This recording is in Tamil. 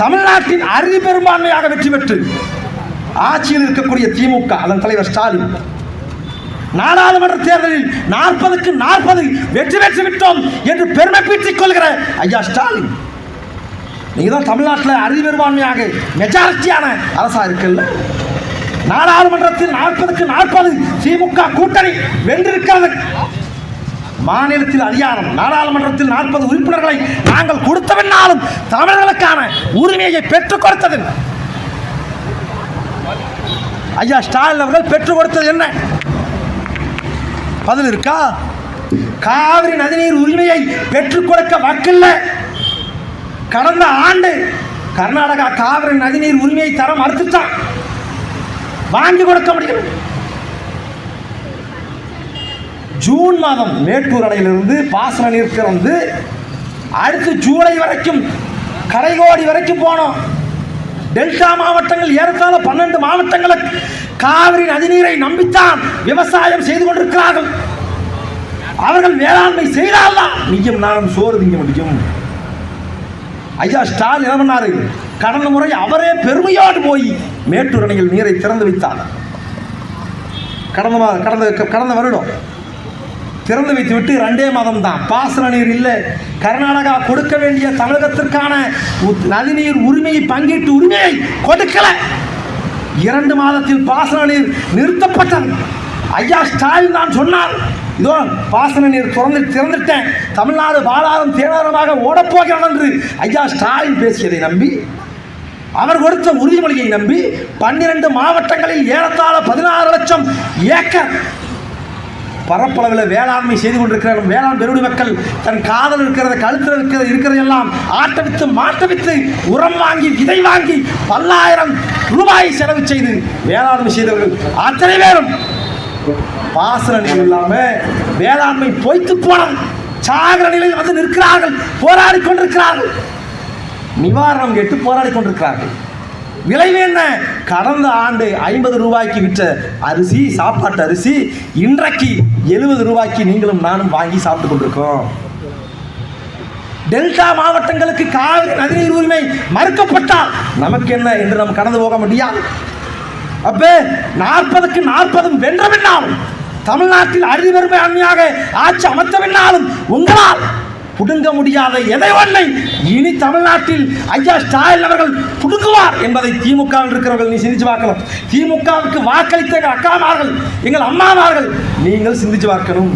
தமிழ்நாட்டின் அறுதி பெரும்பான்மையாக வெற்றி பெற்று ஆட்சியில் இருக்கக்கூடிய திமுக அதன் தலைவர் ஸ்டாலின். நாடாளுமன்ற தேர்தலில் நாற்பதுக்கு நாற்பது வெற்றி பெற்று விட்டோம் என்று பெருமை பீற்றிக் கொள்கிற ஐயா ஸ்டாலின். நீங்க தான் தமிழ்நாட்டில் அறுதி பெரும்பான்மையாக மெஜாரிட்டியான அரசா இருக்குல்ல. நாடாளுமன்றத்தில் நாற்பதுக்கு நாற்பது திமுக கூட்டணி வென்றிருக்கிறது. மாநிலத்தில் அதிகாரம் நாடாளுமன்றத்தில் நாற்பது உறுப்பினர்களை நாங்கள் கொடுத்தவென்னாலும் தமிழர்களுக்கான உரிமையை பெற்றுக் கொடுத்தது ஐயா ஸ்டாலின் அவர்கள் பெற்றுக் கொடுத்தது என்ன? பதில் இருக்கா? காவிரி நதிநீர் உரிமையை பெற்றுக் கொடுக்க வக்கில்ல. கடந்த ஆண்டு கர்நாடகா காவிரி நதிநீர் உரிமையை தர மறுத்துட்டான் வாங்கி கொடுக்க முடியும் ஜூன் மாதம் மேட்டூர் அணையிலிருந்து பாசன நீர் திறந்து அடுத்து ஜூலை வரைக்கும் கரைகோடி வரைக்கும் போனோம். டெல்டா மாவட்டங்கள் ஏறத்தாழ பன்னெண்டு மாவட்டங்களுக்கு காவிரி நதிநீரை நம்பித்தான் விவசாயம் செய்து கொண்டிருக்கிறார்கள். அவர்கள் வேளாண்மை செய்தால்தான் நீயும் நானும் சோறு திங்க முடியும். ஐயா ஸ்டாலின் என்ன பண்ணாரு? கடந்த முறை அவரே பெருமையோடு போய் மேட்டூர் அணையில் நீரை திறந்து வைத்தார். கடந்த கடந்த கடந்த வருடம். திறந்து வைத்து விட்டு ரெண்டே மாதம் தான் பாசன நீர் இல்லை. கர்நாடகா கொடுக்க வேண்டிய தமிழகத்திற்கான நதிநீர் உரிமையை பங்கீட்டு உரிமையை கொடுக்கல. இரண்டு மாதத்தில் பாசன நீர் நிறுத்தப்பட்டது. ஐயா ஸ்டாலின் தான் சொன்னார் இதோ பாசன நீர் திறந்து திறந்துட்டேன். தமிழ்நாடு பாலாரம் தேனாரமாக ஓடப்போகிறது என்று ஐயா ஸ்டாலின் பேசியதை நம்பி அவர் கொடுத்த உறுதிமொழியை நம்பி பன்னிரண்டு மாவட்டங்களில் ஏறத்தாழ பதினாறு லட்சம் ஏக்கர் பரப்பளவில் வேளாண்மை செய்து கொண்டிருக்கிற வேளாண் பெருடி மக்கள் தன் காதல் இருக்கிறத கழுத்தில் இருக்கிறது இருக்கிறதெல்லாம் ஆட்டவித்து மாட்டவித்து உரம் வாங்கி விதை வாங்கி பல்லாயிரம் ரூபாய் செலவு செய்து வேளாண்மை செய்தவர்கள் அத்தனை பேரும். பாசன நீர் இல்லாம வேளாண்மை பொய்த்து போனது சாகர நிலையில் வந்து நிற்கிறார்கள் போராடி கொண்டிருக்கிறார்கள். நிவாரணம் கேட்டு போராடி கொண்டிருக்கிறார்கள். விளைவு என்ன? கடந்த ஆண்டு ஐம்பது ரூபாய்க்கு விற்ற அரிசி சாப்பாட்டு அரிசி இன்றைக்கு எழுபது ரூபாய்க்கு நீங்களும் நானும் வாங்கி சாப்பிட்டு கொண்டிருக்கோம் டெல்டா மாவட்டங்களுக்கு காவிரி நதிநீர் உரிமை மறுக்கப்பட்டால் நமக்கு என்ன என்று நாம் கடந்து போக முடியாது அப்பே நாற்பதுக்கு நாற்பதும் வென்றவென்னாலும் தமிழ்நாட்டில் அழிவெருமையாக ஆட்சி அமைத்தவென்னாலும் உங்களால் புடுங்க முடியாத எதை ஒன்றை இனி தமிழ்நாட்டில் ஐயா ஸ்டாலின் அவர்கள் புடுங்குவார் என்பதை திமுகவில் இருக்கிறவர்கள் நீ சிந்திச்சு பார்க்கலாம். திமுகவுக்கு வாக்களித்த எங்கள் அக்காமார்கள் எங்கள் அம்மாமார்கள் நீங்கள் சிந்திச்சு பார்க்கணும்.